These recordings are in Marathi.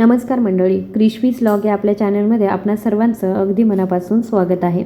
नमस्कार मंडळी क्रिशवीज लॉग या आपल्या चॅनलमध्ये आपणा सर्वांचं अगदी मनापासून स्वागत आहे.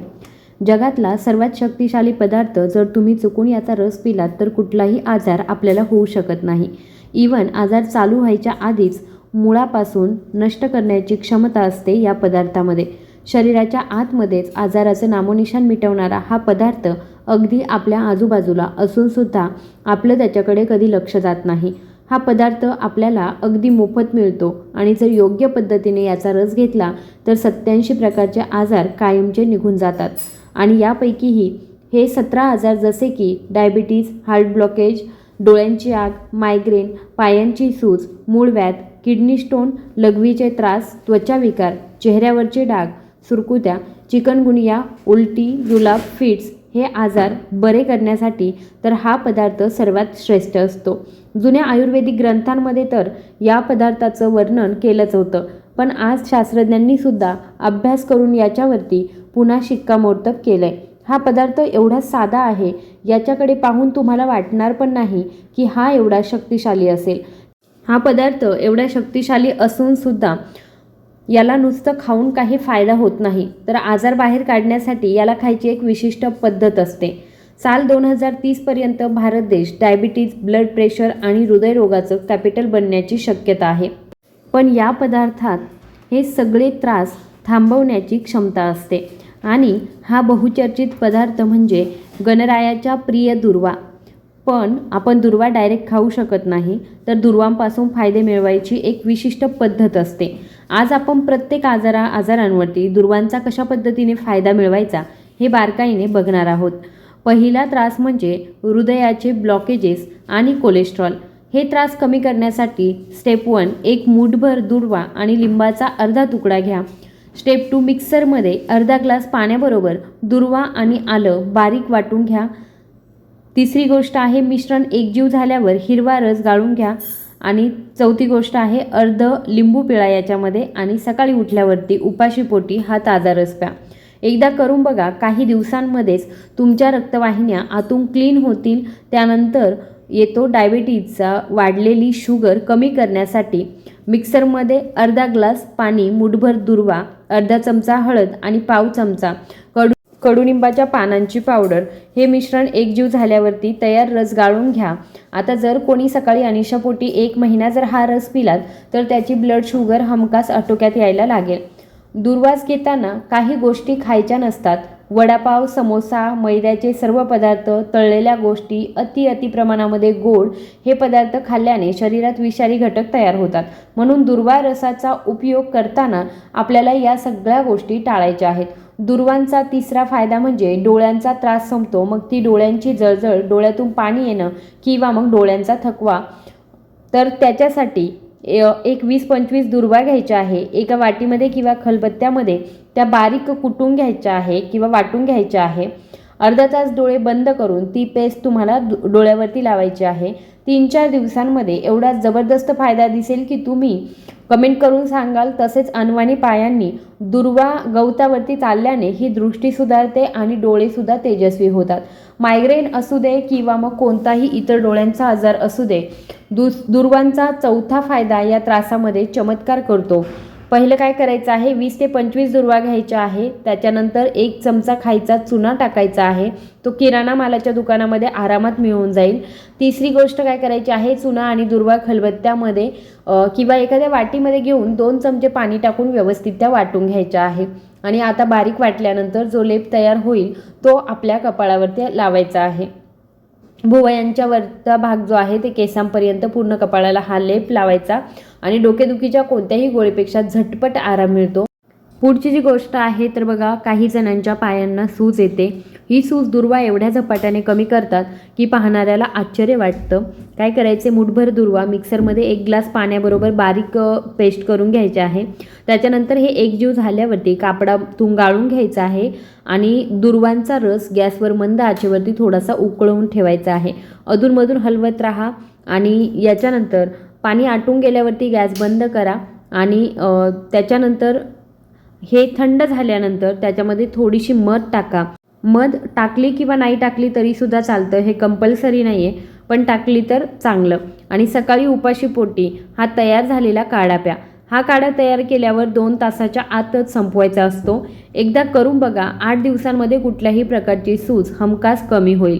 जगातला सर्वात शक्तिशाली पदार्थ जर तुम्ही चुकून याचा रस पिलात तर कुठलाही आजार आपल्याला होऊ शकत नाही. इवन आजार चालू व्हायच्या आधीच मुळापासून नष्ट करण्याची क्षमता असते या पदार्थामध्ये. शरीराच्या आतमध्येच आजाराचं नामोनिशान मिटवणारा हा पदार्थ अगदी आपल्या आजूबाजूला असूनसुद्धा आपलं त्याच्याकडे कधी लक्ष जात नाही. हा पदार्थ आपल्याला अगदी मोफत मिळतो. आणि जर योग्य पद्धतीने याचा रस घेतला तर सत्याऐंशी प्रकारचे आजार कायमचे निघून जातात. आणि यापैकीही हे सतरा आजार जसे की डायबिटीज हार्ट ब्लॉकेज डोळ्यांची आग मायग्रेन पायांची सूज मूळव्याध किडनी स्टोन लघवीचे त्रास त्वचा विकार चेहऱ्यावरचे डाग सुरकुत्या चिकनगुनिया उलटी जुलाब फिट्स हे आजार बरे करण्यासाठी तर हा पदार्थ सर्वात श्रेष्ठ असतो. जुन्या आयुर्वेदिक ग्रंथांमध्ये तर या पदार्थाचं वर्णन केलंच होतं. पण आज शास्त्रज्ञांनी सुद्धा अभ्यास करून याच्यावरती पुन्हा शिक्कामोर्तब केलं आहे हा पदार्थ एवढा साधा आहे याच्याकडे पाहून तुम्हाला वाटणार पण नाही की हा एवढा शक्तिशाली असेल. हा पदार्थ एवढा शक्तिशाली असूनसुद्धा याला नुसतं खाऊन काही फायदा होत नाही. तर आजार बाहेर काढण्यासाठी याला खायची एक विशिष्ट पद्धत असते. साल दोन हजार तीसपर्यंत भारत देश डायबिटीज ब्लड प्रेशर आणि हृदयरोगाचं कॅपिटल बनण्याची शक्यता आहे. पण या पदार्थात हे सगळे त्रास थांबवण्याची क्षमता असते. आणि हा बहुचर्चित पदार्थ म्हणजे गणरायाच्या प्रिय दुर्वा. पण आपण दुर्वा डायरेक्ट खाऊ शकत नाही तर दुर्वांपासून फायदे मिळवायची एक विशिष्ट पद्धत असते. आज आपण प्रत्येक आजारा आजारांवरती दुर्वांचा कशा पद्धतीने फायदा मिळवायचा हे बारकाईने बघणार आहोत. पहिला त्रास म्हणजे हृदयाचे ब्लॉकेजेस आणि कोलेस्ट्रॉल. हे त्रास कमी करण्यासाठी स्टेप वन एक मूठभर दुर्वा आणि लिंबाचा अर्धा तुकडा घ्या. स्टेप टू मिक्सरमध्ये अर्धा ग्लास पाण्याबरोबर दुर्वा आणि आलं बारीक वाटून घ्या. तिसरी गोष्ट आहे मिश्रण एकजीव झाल्यावर हिरवा रस गाळून घ्या. आणि चौथी गोष्ट आहे अर्ध लिंबू पिळा याच्यामध्ये आणि सकाळी उठल्यावरती उपाशीपोटी हा ताजा रस प्या एकदा करून बघा काही दिवसांमध्येच तुमच्या रक्तवाहिन्या आतून क्लीन होतील त्यानंतर येतो डायबिटीजचा वाढलेली शुगर कमी करण्यासाठी. मिक्सरमध्ये अर्धा ग्लास पाणी मुठभर दुर्वा अर्धा चमचा हळद आणि पाव चमचा कडू कडुनिंबाच्या पानांची पावडर. हे मिश्रण एकजीव झाल्यावरती तयार रस गाळून घ्या. आता जर कोणी सकाळी अनिशापोटी एक महिना जर हा रस पिलात तर त्याची ब्लड शुगर हमखास आटोक्यात यायला लागेल. दुर्वास घेताना काही गोष्टी खायच्या नसतात. वडापाव समोसा मैद्याचे सर्व पदार्थ तळलेल्या गोष्टी अति अति प्रमाणामध्ये गोड हे पदार्थ खाल्ल्याने शरीरात विषारी घटक तयार होतात. म्हणून दुर्वा रसाचा उपयोग करताना आपल्याला या सगळ्या गोष्टी टाळायच्या आहेत. दुर्वांचा तिसरा फायदा म्हणजे डोळ्यांचा त्रास संपतो. मग ती डोळ्यांची जळजळ डोळ्यातून पाणी येणं किंवा मग डोळ्यांचा थकवा. तर त्याच्यासाठी एक वीस पंचवीस दुर्वा घ्यायच्या आहे. एका वाटीमध्ये किंवा खलबत्त्यामध्ये त्या बारीक कुटून घ्यायच्या आहे किंवा वाटून घ्यायच्या आहे. अर्धा तास डोळे बंद करून ती पेस्ट तुम्हाला दु- डोळ्यावरती लावायची आहे. तीन चार दिवसांमध्ये एवढा जबरदस्त फायदा दिसेल की तुम्ही कमेंट करून सांगाल. तसेच अनवाणी पायांनी दुर्वा गवतावरती चालल्याने ही दृष्टी सुधारते आणि डोळेसुद्धा तेजस्वी होतात. मायग्रेन असू दे किंवा मग कोणताही इतर डोळ्यांचा आजार असू दे दुस दुर्वांचा चौथा फायदा या त्रासामध्ये चमत्कार करतो. पहिलं काय करायचं आहे? वीस ते पंचवीस दुर्वा घ्यायच्या आहे. त्याच्यानंतर एक चमचा खायचा चुना टाकायचा आहे. तो किराणा मालाच्या दुकानामध्ये आरामात मिळून जाईल. तिसरी गोष्ट काय करायची आहे? चुना आणि दुर्वा खलबत्त्यामध्ये किंवा एखाद्या वाटीमध्ये घेऊन दोन चमचे पाणी टाकून व्यवस्थित त्या वाटून घ्यायच्या आहे. आणि आता बारीक वाटल्यानंतर जो लेप तयार होईल तो आपल्या कपाळावरती लावायचा आहे. भुवयांच्या वरचा भाग जो आहे ते केसांपर्यंत पूर्ण कपाळाला हा लेप लावायचा आणि डोकेदुखीच्या कोणत्याही गोळीपेक्षा झटपट आराम मिळतो. पुढची जी गोष्ट आहे तर बघा काही जणांच्या पायांना सूज येते. ही सूज दुर्वा एवढ्या झपाट्याने कमी करतात की पाहणाऱ्याला आश्चर्य वाटतं. काय करायचे? मुठभर दुर्वा मिक्सरमध्ये एक ग्लास पाण्याबरोबर बारीक पेस्ट करून घ्यायचे आहे. त्याच्यानंतर हे एकजीव झाल्यावरती कापडातून गाळून घ्यायचं आहे आणि दुर्वांचा रस गॅसवर मंद आचेवरती थोडासा उकळवून ठेवायचा आहे. अधूनमधून हलवत राहा आणि याच्यानंतर पाणी आटून गेल्यावरती गॅस बंद करा आणि त्याच्यानंतर हे थंड झाल्यानंतर त्याच्यामध्ये थोडीशी मध टाका. मध टाकली किंवा नाही टाकली तरीसुद्धा चालतं हे कंपल्सरी नाही आहे पण टाकली तर चांगलं. आणि सकाळी उपाशी पोटी हा तयार झालेला काढा प्या हा काढा तयार केल्यावर दोन तासाच्या आतच संपवायचा असतो. एकदा करून बघा आठ दिवसांमध्ये कुठल्याही प्रकारची सूज हमखास कमी होईल.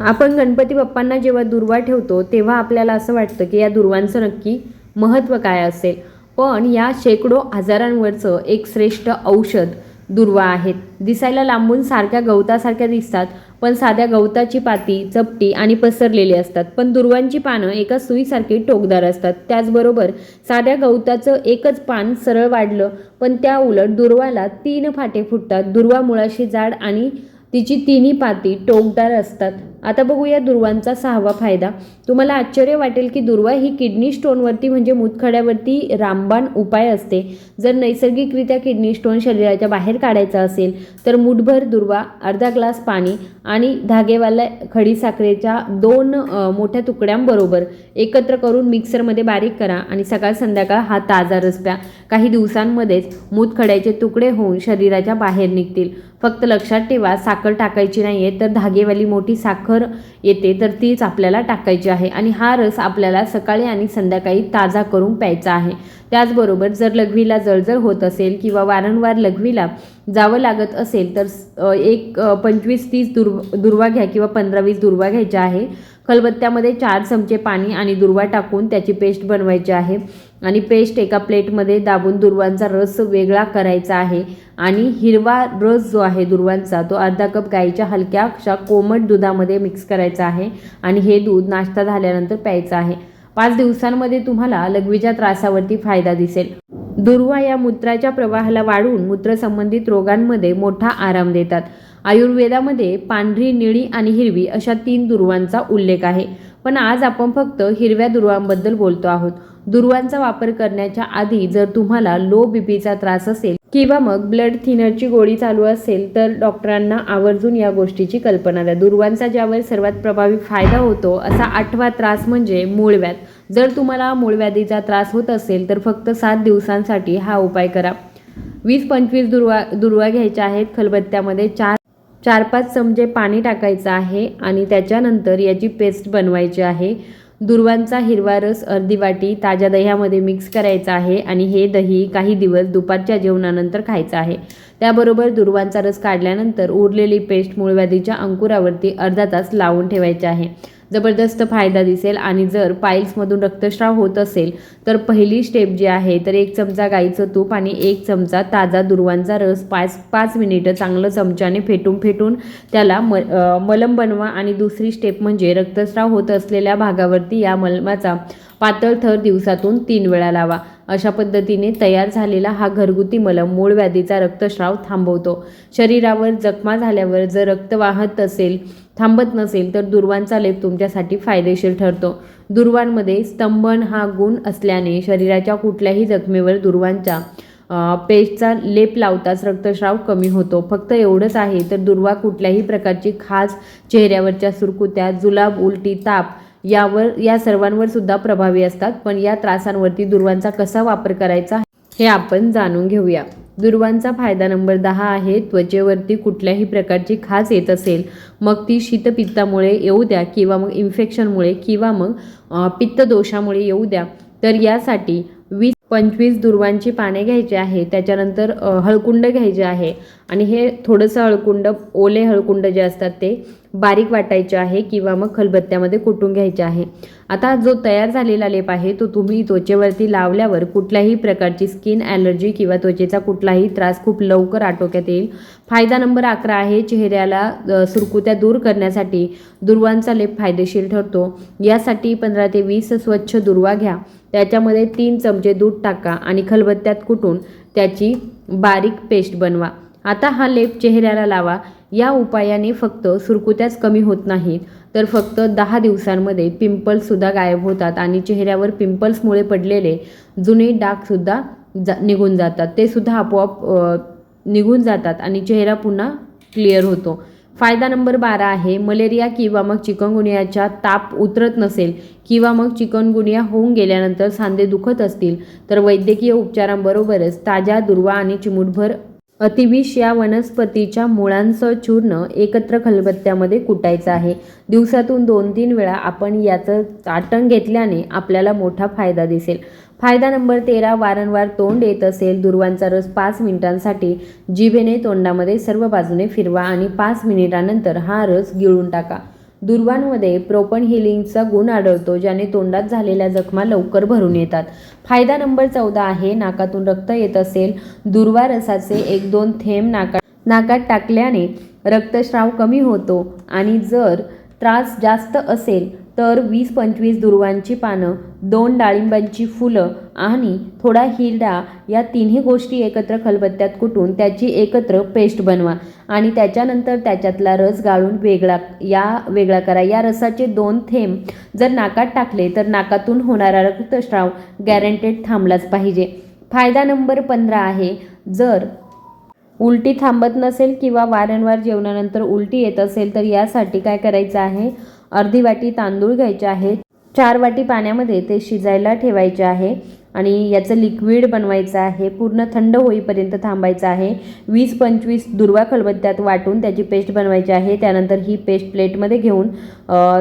आपण गणपती बाप्पांना जेव्हा दुर्वा ठेवतो तेव्हा आपल्याला असं वाटतं की या दुर्वांचं नक्की महत्त्व काय असेल? पण या शेकडो आजारांवरचं एक श्रेष्ठ औषध दुर्वा आहेत. दिसायला लांबून सारख्या गवतासारख्या दिसतात पण साध्या गवताची पाती चपटी आणि पसरलेली असतात. पण दुर्वांची पानं एका सुईसारखी टोकदार असतात. त्याचबरोबर साध्या गवताचं एकच पान सरळ वाढलं पण त्या उलट दुर्वाला तीन फाटे फुटतात. दुर्वा मुळाशी जाड आणि तिची तिन्ही पाती टोकदार असतात. आता बघूया दुर्वांचा सहावा फायदा. तुम्हाला आश्चर्य वाटेल की दुर्वा ही किडनी स्टोनवरती म्हणजे मूतखड्यावरती रामबाण उपाय असते. जर नैसर्गिकरित्या किडनी स्टोन शरीराच्या बाहेर काढायचा असेल तर मुठभर दुर्वा अर्धा ग्लास पाणी आणि धागेवाल्या खडीसाखरेच्या दोन मोठ्या तुकड्यांबरोबर एकत्र करून मिक्सरमध्ये बारीक करा आणि सकाळ संध्याकाळ हा ताजा रस प्या काही दिवसांमध्येच मूतखड्याचे तुकडे होऊन शरीराच्या बाहेर निघतील. फक्त लक्षात ठेवा साखर टाकायची नाही आहे तर धागेवाली मोठी साखर येते तर तीच आपल्याला टाकायची आहे. आणि हा रस आपल्याला सकाळी आणि संध्याकाळी ताजा करून प्यायचा आहे. त्याचबरोबर जर लघवीला जळजळ होत असेल किंवा वारंवार लघवीला जावं लागत असेल तर एक पंचवीस तीस दुर् दुर्वा घ्या किंवा पंधरा वीस दुर्वा घ्यायच्या आहे. खलबत्त्यामध्ये चार चमचे पाणी आणि दुर्वा टाकून त्याची पेस्ट बनवायची आहे. आणि पेस्ट एका प्लेटमध्ये दाबून दुर्वांचा रस वेगळा करायचा आहे. आणि हिरवा रस जो आहे दुर्वांचा तो अर्धा कप गाईच्या हलक्या हलक्याशा कोमट दुधामध्ये मिक्स करायचा आहे आणि हे दूध नाश्ता झाल्यानंतर प्यायचं आहे. पाच दिवसांमध्ये तुम्हाला लघवीच्या त्रासावरती फायदा दिसेल. दुर्वा या मूत्राच्या प्रवाहाला वाढून मूत्रसंबंधित रोगांमध्ये मोठा आराम देतात. आयुर्वेदामध्ये पांढरी निळी आणि हिरवी अशा तीन दुर्वांचा उल्लेख आहे. पण आज आपण फक्त हिरव्या दुर्वांबद्दल बोलतो आहोत. दुर्वांचा वापर करण्याच्या आधी जर तुम्हाला लो बीपीचा त्रास असेल किंवा मग ब्लड थिनरची गोळी चालू असेल तर डॉक्टरांना आवर्जून या गोष्टीची कल्पना द्या. दुर्वांचा ज्यावर सर्वात प्रभावी फायदा होतो असा आठवा त्रास म्हणजे मूळव्याध जर तुम्हाला मूळव्याधीचा त्रास होत असेल तर फक्त सात दिवसांसाठी हा उपाय करा. वीस पंचवीस दुर्वा दुर्वा घ्यायच्या आहेत. खलबत्त्यामध्ये चार चार पाच चमचे पाणी टाकायचं आहे आणि त्याच्यानंतर याची पेस्ट बनवायची आहे. दुर्वांचा हिरवा रस अर्धी वाटी ताज्या दह्यामध्ये मिक्स करायचा आहे आणि हे दही काही दिवस दुपारच्या जेवणानंतर खायचं आहे. त्याबरोबर दुर्वांचा रस काढल्यानंतर उरलेली पेस्ट मूळव्याधीच्या अंकुरावरती अर्धा तास लावून ठेवायचे आहे. जबरदस्त फायदा दिसेल आणि जर पाईल्समधून रक्तस्राव होत असेल तर पहिली स्टेप जी आहे तर एक चमचा गाईचं तूप आणि एक चमचा ताजा दुर्वांचा रस. पाच पाच मिनिटं चांगलं चमच्याने फेटून फेटून त्याला म मलम बनवा आणि दुसरी स्टेप म्हणजे रक्तस्राव होत असलेल्या भागावरती या मलमाचा पातळ थर दिवसातून तीन वेळा लावा. अशा पद्धतीने तयार झालेला हा घरगुती मलम मूळ व्याधीचा रक्तस्राव थांबवतो. शरीरावर जखमा झाल्यावर जर रक्त वाहत असेल थांबत नसेल तर दुर्वांचा लेप तुमच्यासाठी फायदेशीर ठरतो. दुर्वांमध्ये स्तंभन हा गुण असल्याने शरीराच्या कुठल्याही जखमेवर दुर्वांच्या पेस्टचा लेप लावताच रक्तस्राव कमी होतो. फक्त एवढंच आहे तर दुर्वा कुठल्याही प्रकारची खाज चेहऱ्यावरच्या सुरकुत्या जुलाब उलटी ताप यावर या सर्वांवर सुद्धा प्रभावी असतात. पण या त्रासांवरती दुर्वांचा कसा वापर करायचा हे आपण जाणून घेऊया. दुर्वांचा फायदा नंबर दहा आहे. त्वचेवरती कुठल्याही प्रकारची खाज येत असेल मग ती शीतपित्तामुळे येऊ द्या किंवा मग इन्फेक्शनमुळे किंवा मग पित्तदोषामुळे येऊ द्या. तर यासाठी वीस पंचवीस दुर्वांची पाने घ्यायची आहे. त्याच्यानंतर हळकुंड घ्यायचे आहे. आणि हे थोडंसं हळकुंड ओले हळकुंड जे असतात ते बारीक वाटायचे आहे किंवा मग खलबत्त्यामध्ये कुटून घ्यायचे आहे. आता जो तयार झालेला लेप आहे तो तुम्ही त्वचेवरती लावल्यावर कुठल्याही प्रकारची स्किन ॲलर्जी किंवा त्वचेचा कुठलाही त्रास खूप लवकर आटोक्यात येईल. फायदा नंबर अकरा आहे चेहऱ्याला सुरकुत्या दूर करण्यासाठी दुर्वांचा लेप फायदेशीर ठरतो. यासाठी पंधरा ते वीस स्वच्छ दुर्वा घ्या. त्याच्यामध्ये तीन चमचे दूध टाका आणि खलबत्त्यात कुटून त्याची बारीक पेस्ट बनवा. आता हा लेप चेहऱ्याला लावा. या उपायाने फक्त सुरकुत्याच कमी होत नाहीत तर फक्त दहा दिवसांमध्ये पिंपल्ससुद्धा गायब होतात आणि चेहऱ्यावर पिंपल्समुळे पडलेले जुने डागसुद्धा जा निघून जातात. ते सुद्धा आपोआप निघून जातात आणि चेहरा पुन्हा क्लिअर होतो. फायदा नंबर बारा आहे मलेरिया किंवा मग चिकनगुनियाचा ताप उतरत नसेल किंवा मग चिकनगुनिया होऊन गेल्यानंतर सांधे दुखत असतील तर वैद्यकीय उपचारांबरोबरच ताज्या दुर्वा आणि चिमूटभर अतिविष या वनस्पतीच्या मुळांचं चूर्ण एकत्र खलबत्त्यामध्ये कुटायचं आहे. दिवसातून दोन तीन वेळा आपण याचं चाटण घेतल्याने आपल्याला मोठा फायदा दिसेल. फायदा नंबर तेरा वारंवार तोंड येत असेल. दुर्वांचा रस पाच मिनिटांसाठी जिभेने तोंडामध्ये सर्व बाजूने फिरवा आणि पाच मिनिटानंतर हा रस गिळून टाका. दुर्वांमध्ये प्रोपन हिलिंगचा गुण आढळतो ज्याने तोंडात झालेल्या जखमा लवकर भरून येतात. फायदा नंबर चौदा आहे नाकातून रक्त येत असेल दुर्वा रसाचे एक दोन थेंब नाका नाकात टाकल्याने रक्तस्राव कमी होतो आणि जर त्रास जास्त असेल तर वीस पंचवीस दुर्वांची पानं दोन डाळिंबांची फुलं आणि थोडा हिरडा या तिन्ही गोष्टी एकत्र खलबत्त्यात कुटून त्याची एकत्र पेस्ट बनवा आणि त्याच्यानंतर त्याच्यातला रस गाळून वेगळा या वेगळा करा. या रसाचे दोन थेंब जर नाकात टाकले तर नाकातून होणारा रक्तस्राव गॅरंटेड थांबलाच पाहिजे. फायदा नंबर पंधरा आहे जर उलटी थांबत नसेल किंवा वारंवार जेवणानंतर उलटी येत असेल तर यासाठी काय करायचं आहे? अर्धी वाटी तांदूळ घ्यायचे आहे. चार वाटी पाण्यामध्ये ते शिजायला ठेवायचे आहे आणि याचं लिक्विड बनवायचं आहे. पूर्ण थंड होईपर्यंत थांबायचं आहे. वीस पंचवीस दुर्वा खलबत्त्यात वाटून त्याची पेस्ट बनवायची आहे. त्यानंतर ही पेस्ट प्लेटमध्ये घेऊन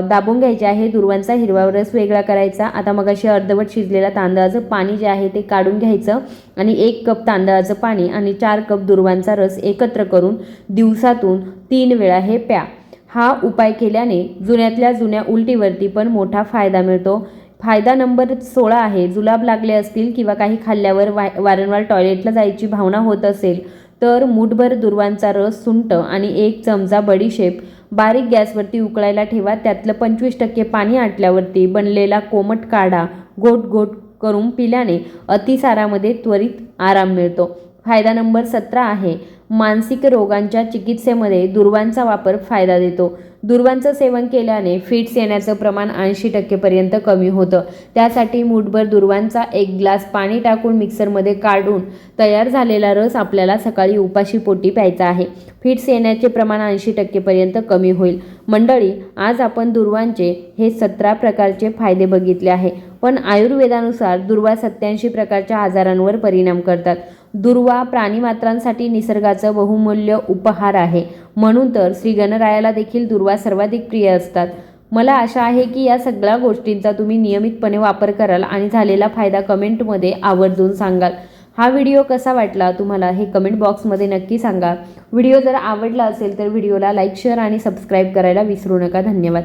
दाबून घ्यायची आहे. दुर्वांचा हिरवा रस वेगळा करायचा. आता मग अशी अर्धवट शिजलेल्या तांदळाचं पाणी जे आहे ते काढून घ्यायचं आणि एक कप तांदळाचं पाणी आणि चार कप दुर्वांचा रस एकत्र करून दिवसातून तीन वेळा हे प्या. हा उपाय केल्याने जुन्यातल्या जुन्या उलटीवरती पण मोठा फायदा मिळतो. फायदा नंबर सोळा आहे जुलाब लागले असतील किंवा काही खाल्ल्यावर वा वारंवार टॉयलेटला जायची भावना होत असेल तर मूठभर दुर्वांचा रस सुंट आणि एक चमचा बडीशेप बारीक गॅसवरती उकळायला ठेवा. त्यातलं पंचवीस टक्के पाणी आटल्यावरती बनलेला कोमट काढा गोट गोट करून पिल्याने अतिसारामध्ये त्वरित आराम मिळतो. फायदा नंबर सतरा आहे मानसिक रोगांच्या चिकित्सेमध्ये दुर्वांचा वापर फायदा देतो. दुर्वांचं सेवन केल्याने फिट्स येण्याचं प्रमाण ऐंशी टक्केपर्यंत कमी होतं. त्यासाठी मूठभर दुर्वांचा एक ग्लास पाणी टाकून मिक्सरमध्ये काढून तयार झालेला रस आपल्याला सकाळी उपाशी पोटी प्यायचा आहे. फिट्स येण्याचे प्रमाण ऐंशी टक्केपर्यंत कमी होईल. मंडळी आज आपण दुर्वांचे हे सतरा प्रकारचे फायदे बघितले आहे. पण आयुर्वेदानुसार दुर्वा सत्याऐंशी प्रकारच्या आजारांवर परिणाम करतात. दुर्वा प्राणीमात्रांसाठी निसर्गाचं बहुमूल्य उपहार आहे. म्हणून तर श्री गणरायाला देखील दुर्वा सर्वाधिक प्रिय असतात. मला आशा आहे की या सगळ्या गोष्टींचा तुम्ही नियमितपणे वापर कराल आणि झालेला फायदा कमेंटमध्ये आवर्जून सांगाल. हा व्हिडिओ कसा वाटला तुम्हाला हे कमेंट बॉक्समध्ये नक्की सांगा. व्हिडिओ जर आवडला असेल तर व्हिडिओला लाईक शेअर आणि सबस्क्राईब करायला विसरू नका. धन्यवाद.